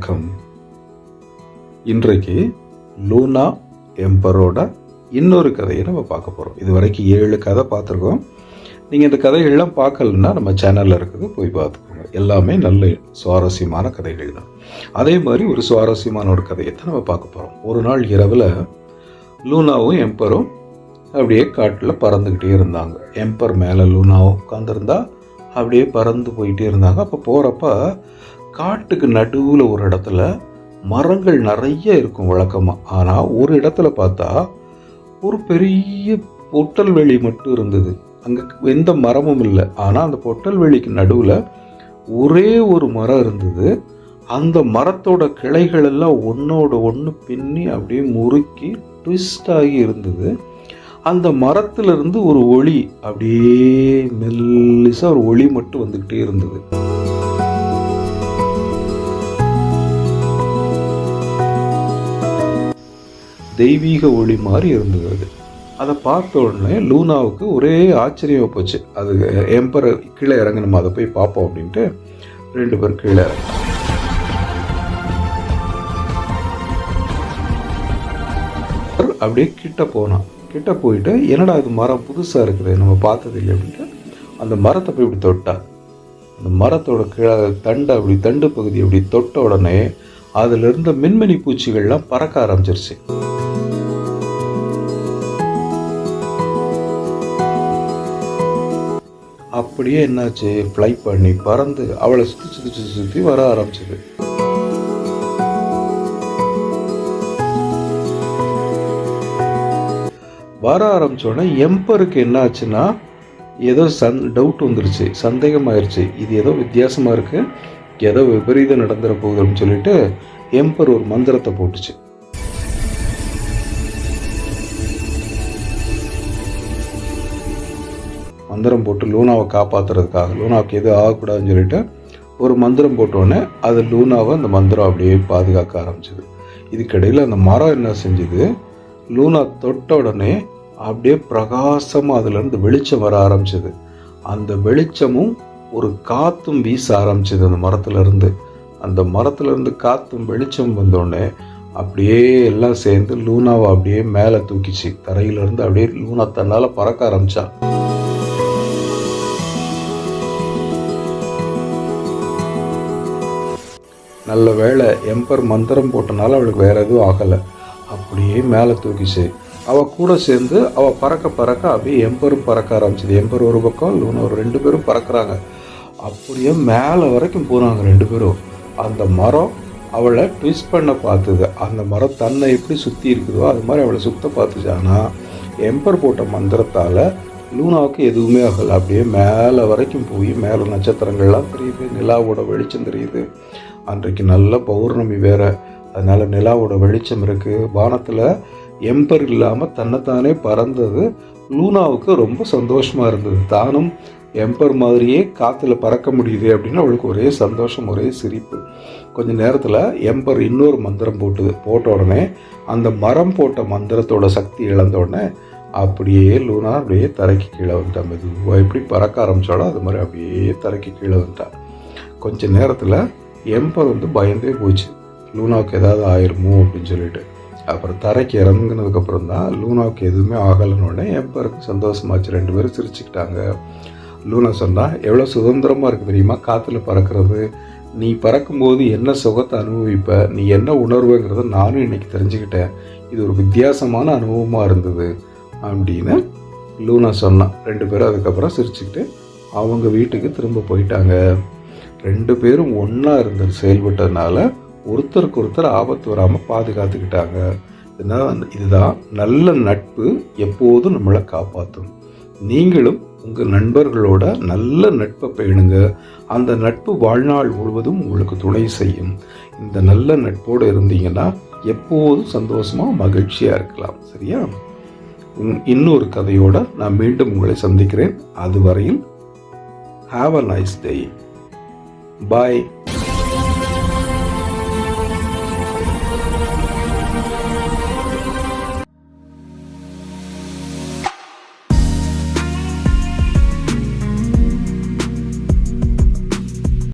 வணக்கம். இன்றைக்கு லூனா எம்பரோட இன்னொரு கதையை நம்ம பார்க்க போகிறோம் இது வரைக்கும் ஏழு கதை பார்த்துருக்கோம். நீங்கள் இந்த கதைகள்லாம் பார்க்கலன்னா நம்ம சேனலில் இருக்குது போய் பார்த்துக்கோங்க. எல்லாமே நல்ல சுவாரஸ்யமான கதைகள் தான். அதே மாதிரி ஒரு சுவாரஸ்யமான ஒரு கதையை தான் நம்ம பார்க்க போகிறோம் ஒரு நாள் இரவில் லூனாவும் எம்பரும் அப்படியே காட்டில் பறந்துக்கிட்டே இருந்தாங்க. எம்பர் மேலே லூனாவும் உட்காந்துருந்தா அப்படியே பறந்து போயிட்டே இருந்தாங்க. அப்போ போகிறப்ப காட்டுக்கு நடுவில் ஒரு இடத்துல மரங்கள் நிறைய இருக்கும் வழக்கமாக ஆனால் ஒரு இடத்துல பார்த்தா ஒரு பெரிய பொட்டல் வெளி மட்டும் இருந்தது. அங்கே எந்த மரமும் இல்லை. ஆனால் அந்த பொட்டல் வெளிக்கு நடுவில் ஒரே ஒரு மரம் இருந்தது. அந்த மரத்தோட கிளைகள் எல்லாம் ஒன்றோட ஒன்று பின்னி அப்படியே முறுக்கி ட்விஸ்ட் ஆகி இருந்தது. அந்த மரத்திலிருந்து ஒரு ஒளி அப்படியே மெல்லிசாக ஒரு ஒளி மட்டும் வந்துக்கிட்டே இருந்தது. தெய்வீக ஒளி மாதிரி இருந்தது அது. அதை பார்த்த உடனே லூனாவுக்கு ஒரே ஆச்சரியம் போச்சு. அது எம்பர கீழே இறங்க நம்ம அதை போய் பார்ப்போம் அப்படின்ட்டு ரெண்டு பேரும் கீழே இறங்க அப்படியே கிட்ட போனான். கிட்ட போயிட்டு என்னடா இது மரம் புதுசாக இருக்குது நம்ம பார்த்தது இல்லை அப்படின்ட்டு அந்த மரத்தை போய் இப்படி தொட்டா அந்த மரத்தோட கீழே தண்டு அப்படி தண்டு பகுதி அப்படி தொட்ட உடனே அதில் இருந்த மின்மினி பூச்சிகள்லாம் பறக்க ஆரம்பிச்சிருச்சு. அப்படியே என்னாச்சு? ஃப்ளை பண்ணி பறந்து அவளை சுற்றி சுற்றி சுற்றி சுற்றி வர ஆரம்பிச்சது. வர ஆரம்பித்தோடனே எம்பருக்கு என்னாச்சுன்னா ஏதோ சந் டவுட் வந்துருச்சு சந்தேகமாயிருச்சு. இது ஏதோ வித்தியாசமாக இருக்குது ஏதோ விபரீதம் நடந்துட போகுது அப்படின்னு சொல்லிட்டு எம்பர் ஒரு மந்திரத்தை போட்டுச்சு. மந்திரம் போட்டு லூனாவை காப்பாற்றுறதுக்காக லூனாவுக்கு எதுவும் ஆகக்கூடாதுன்னு சொல்லிட்டு ஒரு மந்திரம் போட்டோடனே அது லூனாவை அந்த மந்திரம் அப்படியே பாதுகாக்க ஆரம்பிச்சிது. இதுக்கிடையில் அந்த மரம் என்ன செஞ்சுது? லூனா தொட்ட உடனே அப்படியே பிரகாசமாக அதுலேருந்து வெளிச்சம் வர ஆரம்பிச்சது. அந்த வெளிச்சமும் ஒரு காற்றும் வீச ஆரம்பிச்சது அந்த மரத்துலேருந்து. அந்த மரத்துலேருந்து காற்றும் வெளிச்சம் வந்தோடனே அப்படியே எல்லாம் சேர்ந்து லூனாவை அப்படியே மேலே தூக்கிச்சு. தரையிலேருந்து அப்படியே லூனா தன்னால் பறக்க ஆரம்பித்தான் நல்ல வேளை எம்பர் மந்திரம் போட்டனால அவளுக்கு வேற எதுவும் ஆகலை. அப்படியே மேலே தூக்கிச்சு. அவள் கூட சேர்ந்து அவள் பறக்க பறக்க அப்படியே எம்பரும் பறக்க ஆரம்பிச்சது. எம்பர் ஒரு பக்கம் லூன் ஒரு ரெண்டு பேரும் பறக்கிறாங்க. அப்படியே மேலே வரைக்கும் போனாங்க ரெண்டு பேரும். அந்த மரம் அவளை ட்விஸ்ட் பண்ண பார்த்துது. அந்த மரம் தன்னை எப்படி சுற்றி இருக்குதோ அது மாதிரி அவளை சுத்த பார்த்துச்சு. ஆனால் எம்பர் போட்ட மந்திரத்தால் லூனாவுக்கு எதுவுமே ஆகலை. அப்படியே மேலே வரைக்கும் போய் மேலே நட்சத்திரங்கள்லாம் தெரியுது நிலாவோட வெளிச்சம் தெரியுது. அன்றைக்கு நல்ல பௌர்ணமி வேற. அதனால் நிலாவோட வெளிச்சம் இருக்குது வானத்தில் எம்பர் இல்லாமல் தன்னைத்தானே பறந்தது. லூனாவுக்கு ரொம்ப சந்தோஷமாக இருந்தது. தானும் எம்பர் மாதிரியே காற்றுல பறக்க முடியுது அப்படின்னு அவளுக்கு ஒரே சந்தோஷம் ஒரே சிரிப்பு. கொஞ்ச நேரத்தில் எம்பர் இன்னொரு மந்திரம் போட்டுது போட்ட உடனே அந்த மரம் போட்ட மந்திரத்தோட சக்தி இழந்த உடனே அப்படியே லூனா அப்படியே தரைக்கு கீழே வந்துட்டா. மெதுவாக எப்படி பறக்க ஆரம்பித்தாலோ அது மாதிரி அப்படியே தரைக்கு கீழே வந்துட்டா. கொஞ்ச நேரத்தில் எம்பர் வந்து பயந்தே போச்சு. லூனாவுக்கு ஏதாவது ஆயிருமோ அப்படின்னு சொல்லிட்டு. அப்புறம் தரைக்கு இறங்குனதுக்கப்புறம் தான் லூனாவுக்கு எதுவுமே ஆகலைன்னு எம்பருக்கு சந்தோஷமாச்சு. ரெண்டு பேரும் சிரிச்சுக்கிட்டாங்க. லூனா சொன்னால் எவ்வளோ சுதந்திரமாக இருக்குது தெரியுமா? காற்றுல பறக்கிறது. நீ பறக்கும்போது என்ன சுகத்தை அனுபவிப்ப? நீ என்ன உணர்வுங்கிறத நானும் இன்றைக்கி தெரிஞ்சுக்கிட்டேன். இது ஒரு வித்தியாசமான அனுபவமாக இருந்தது. அப்படின்னு லூனா சொன்னான் ரெண்டு பேரும் அதுக்கப்புறம் சிரிச்சுக்கிட்டு அவங்க வீட்டுக்கு திரும்ப போயிட்டாங்க. ரெண்டு பேரும் ஒன்றா இருந்து செயல்பட்டதுனால ஒருத்தருக்கு ஒருத்தர் ஆபத்து வராமல் பாதுகாத்துக்கிட்டாங்க. இதனால் இதுதான் நல்ல நட்பு எப்போதும் நம்மளை காப்பாற்றும் நீங்களும் உங்கள் நண்பர்களோட நல்ல நட்பை பேணுங்க. அந்த நட்பு வாழ்நாள் முழுவதும் உங்களுக்கு துணை செய்யும். இந்த நல்ல நட்போடு இருந்தீங்கன்னா எப்போதும் சந்தோஷமாக மகிழ்ச்சியாக இருக்கலாம். சரியா? இன்னொரு கதையோடு நான் மீண்டும் உங்களை சந்திக்கிறேன். அதுவரையில் have a nice day bye